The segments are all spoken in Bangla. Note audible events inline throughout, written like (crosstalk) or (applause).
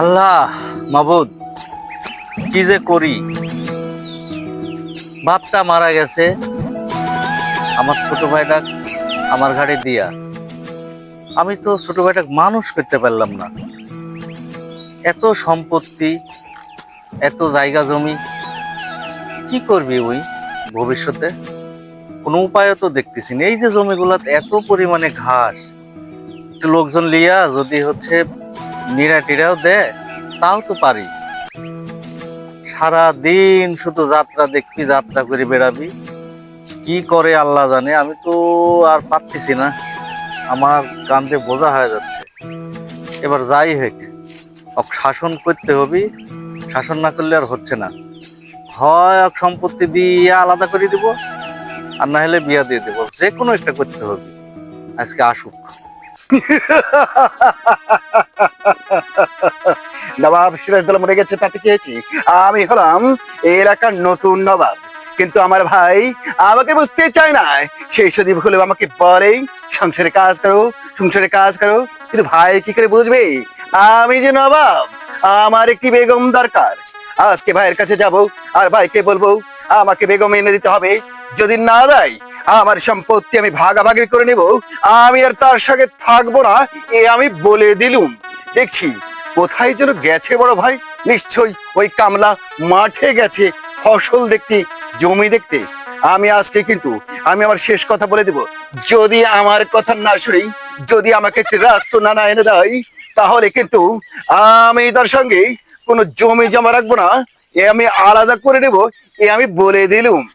আল্লাহ, মাবুদ, কি যে করি? বাপটা মারা গেছে, আমার ছোট ভাইটা আমার ঘাড়ে দিয়া। আমি তো ছোট ভাইটা মানুষ করতে পারলাম না। এত সম্পত্তি, এত জায়গা জমি, কি করবি ওই ভবিষ্যতে? কোনো উপায়ও তো দেখতেছি এই যে জমিগুলোতে এত পরিমাণে ঘাস লোকজন লিয়া যদি হচ্ছে নিরা টিরাও দেয় তাও তো পারি। সারা দিন শুধু যাত্রা দেখবি, যাত্রা করে বেড়াবি। কি করে আল্লাহ জানে, আমি তো আর পারতেছি না। আমার কান্দে বোঝা হয়ে যাচ্ছে। এবার যাই হোক ওকে শাসন করতে হবে, শাসন না করলে আর হচ্ছে না। হয় ওকে সম্পত্তি দিয়ে আলাদা করে দিব, আর না হলে বিয়া দিয়ে দেবো। যে কোনো একটা করতে হবে। আজকে আসুক। (laughs) নবাব সিরাজদৌল্লা মরে গেছে, তাতে কি হয়েছে? আমি হলাম এলাকার নতুন নবাব। কিন্তু আমার ভাই আমাকে বুঝতে চায় না। সেই সদীপ হলে আমাকে বলেই সংসারে কাজ করো, সংসারে কাজ করো। কিন্তু ভাই কি করে বুঝবে? আমি যে নবাব, আমার একটি বেগম দরকার। আজকে ভাইয়ের কাছে যাব, আর ভাইকে বলব, আমাকে বেগম এনে দিতে হবে। যদি না দেয় আমার সম্পত্তি আমি ভাগাভাগি করে নেব। আমি আর তার সঙ্গে থাকব না, এ আমি বলে দিলুম। দেখছি, কোথায় যেন গেছে বড় ভাই? নিশ্চয়ই ওই কামলা মাঠে গেছে ফসল দেখতে, জমি দেখতে। আমি আজকে কিন্তু, আমি আমার শেষ কথা বলে দেব। যদি আমার কথা না শুনি, যদি আমাকে একটি রাষ্ট্র নানা এনে দেয়, তাহলে কিন্তু আমি তার সঙ্গে কোনো জমি জমা রাখব না। এ আমি আলাদা করে নেব, এ আমি বলে দিলুম।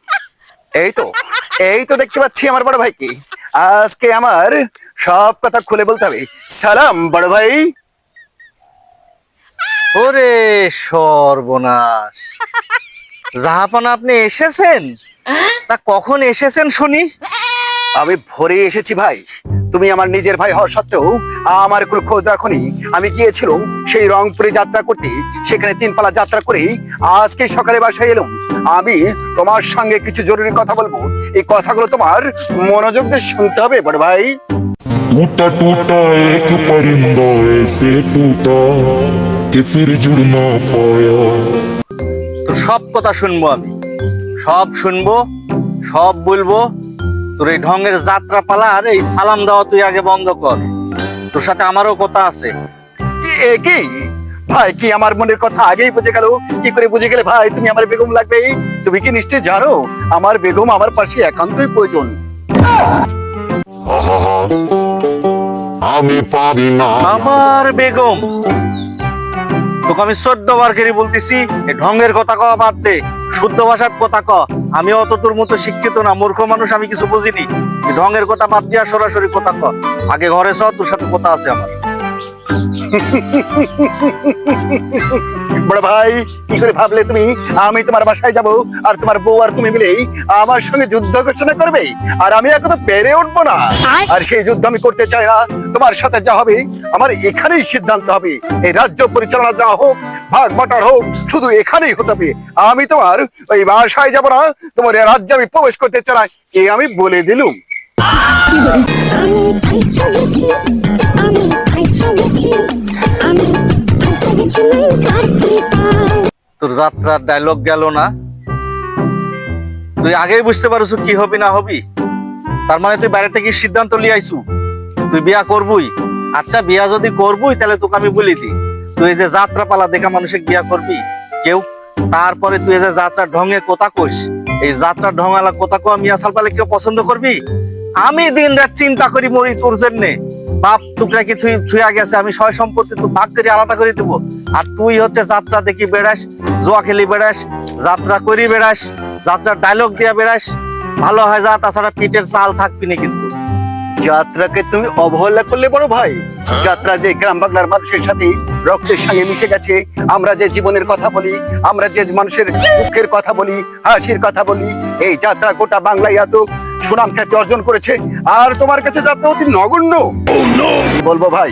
এই তো। এই তো দেখতে পাচ্ছি আমার বড় ভাইকে আজকে আমার সব কথা খুলে বলতে হবে। সালাম বড় ভাই। ওরে সর্বনাশ। জাহাপানা আপনি এসেছেন? তা কখন এসেছেন শুনি? আমি ভোরে এসেছি ভাই। তুমি আমার নিজের ভাই হওয়া সত্ত্বেও আমার কোনো খোঁজ রাখনি আমি গিয়েছিলাম সেই রংপুরে যাত্রা করতে সেখানে তিন পালা যাত্রা করে আজকে সকালে বাসায় এলাম আমি তোমার সঙ্গে কিছু জরুরি কথা বলবো এই কথাগুলো তোমার মনোযোগ দিয়ে শুনতে হবে বড় ভাই टूटा टूटा एक परिंदा ऐसे टूटा कि फिर जुड़ ना पाया তো সব কথা শুনবো আমি সব শুনবো সব বলবো তোর এই ঢঙ্গের যাত্রা পালার এই সালাম দেওয়া তুই আগে বন্ধ কর। তোর সাথে আমারও কথা আছে। এ কি? ভাই কি আমার মনের কথা আগেই বুঝে গেল? কি করে বুঝে গেলে ভাই তুমি আমার বেগম লাগবে? তুমি কি নিশ্চয় জানো? আমার বেগম আমার পাশে একান্তই প্রয়োজন। আমি পারি না। আমার বেগম তোকে আমি চোদ্দ বার করে বলতেছি এই ঢঙ্গের কথা কওয়া বাদ দে শুদ্ধ ভাষার কথা ক। আমি অত তোর মতো শিক্ষিত না মূর্খ মানুষ আমি কিছু বুঝিনি। এই ঢঙ্গের কথা বাদ দিয়া সরাসরি কথা ক আগে ঘরে চ তোর সাথে কথা আছে আমার। বড় ভাই কি করে ভাবলে তুমি? আমি তোমার বাসায় যাব আর তোমার বউ আর তুমি মিলেই আমার সঙ্গে যুদ্ধ ঘোষণা করবে। আর আমি এখন পেরে উঠবো না। আর সেই যুদ্ধ আমি করতে চাই না। তোমার সাথে যা হবে আমার এখানেই সিদ্ধান্ত হবে। এই রাজ্য পরিচালনা যা হোক ভাগ বাটার হোক শুধু এখানেই হতে হবে। আমি তোমার ওই বাসায় যাব না তোমার রাজ্যে আমি প্রবেশ করতে চাই এ আমি বলে দিলুম। আমি পয়সা গেছি আমি পয়সা গেছি আমি পয়সা গেছি মাইন কাটছি তোর যাত্রার ডায়লগ গেল না? তুই আগেই বুঝতে পারছ কি হবি না হবি। তার মানে তুই বাইরে থেকে সিদ্ধান্ত লিয়ে আইছু তুই বিয়া করবুই। আচ্ছা বিয়া যদি করবুই তাহলে তোকে আমি বলি দি তুই যে যাত্রা পালা দেখা মানুষের বিয়া করবি, কেউ? তারপরে তুই যে যাত্রার ঢঙে কোথা কইস, এই যাত্রার ঢঙালা কোথা কো মিয়া সাল পালে কেউ পছন্দ করবি? আমি দিন রাত চিন্তা করি মরি তোর জন্যে। বাপ, টুকরা কি তুই থুয়া গেছে, আমি সয় সম্পত্তি তুই ভাগ করে আলাদা করে দেবো। আর তুই হচ্ছে যাত্রা দেখি বেড়াস, জোয়া খেলি বেড়াস, যাত্রা করি বেড়াস, যাত্রার ডায়লগ দিয়া বেড়াস। ভালো হয় যা, তাছাড়া পিঠের চাল থাকবি না কিন্তু। যাত্রাকে তুমি অবহেলা করলে বড় ভাই। যাত্রা যে গ্রাম বাংলার মানুষের সাথে রক্তের সঙ্গে মিশে গেছে আমরা যে জীবনের কথা বলি আমরা যে মানুষের দুঃখের কথা বলি হাসির কথা বলি এই যাত্রা গোটা বাংলায় এত সুনাম খ্যাতি অর্জন করেছে আর তোমার কাছে যাত্রা অতি নগণ্য। কি বলব ভাই?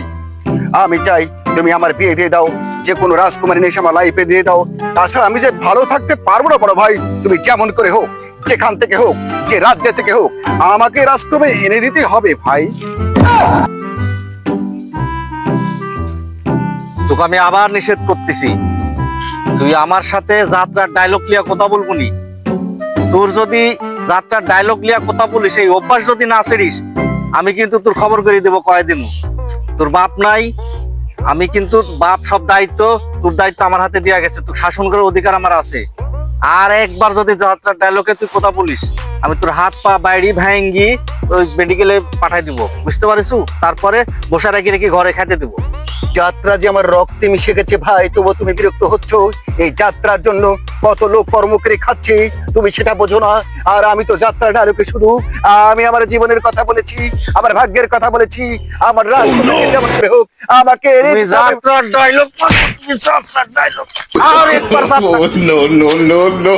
আমি চাই তুমি আমার বিয়ে দিয়ে দাও যে কোনো রাজকুমারী নেশা আমার লাইফে দিয়ে দাও। তাছাড়া আমি যে ভালো থাকতে পারব না বড় ভাই তুমি যেমন করে হোক যেখান থেকে হোক, যে রাজ্য থেকে হোক, আমাকে রাষ্ট্রমে এনে দিতে হবে, ভাই। তোকে আমি আবার নিষেধ করতেছি। তুই আমার সাথে যাত্রার ডায়লগ লিয়া কথা বলব নি। তোর যদি যাত্রার ডায়লগ লিয়া কথা বলিস এই অভ্যাস যদি না সেরিস আমি কিন্তু তোর খবর করে দেবো কয়দিন। তোর বাপ নাই, আমি কিন্তু বাপ সব দায়িত্ব, তোর দায়িত্ব আমার হাতে দেওয়া গেছে, তোর শাসন করার অধিকার আমার আছে। আর একবার যদি যাত্রার ডায়লগে তুই কথা বলিস? আমি তোর হাত পা বাইরে ভেঙ্গি ওই মেডিকেলে পাঠাই দিব। বুঝতে পারিস? তারপরে বসে রেখে রেখে ঘরে খেতে দিব। যাত্রা যে আমার রক্তে মিশে গেছে ভাই তবু তুমি বিরক্ত হচ্ছ? এই যাত্রার জন্য কত লোক কর্ম করে খাচ্ছে তুমি সেটা বোঝো না। আর আমি তো যাত্রা ডায়লগে শুধু আমি আমার জীবনের কথা বলেছি আমার ভাগ্যের কথা বলেছি আমার রাজকুমারকে যেমন করে হোক আমাকে। যাত্রার ডায়লগ যাত্রার ডায়লগ আর একবার no, no, no.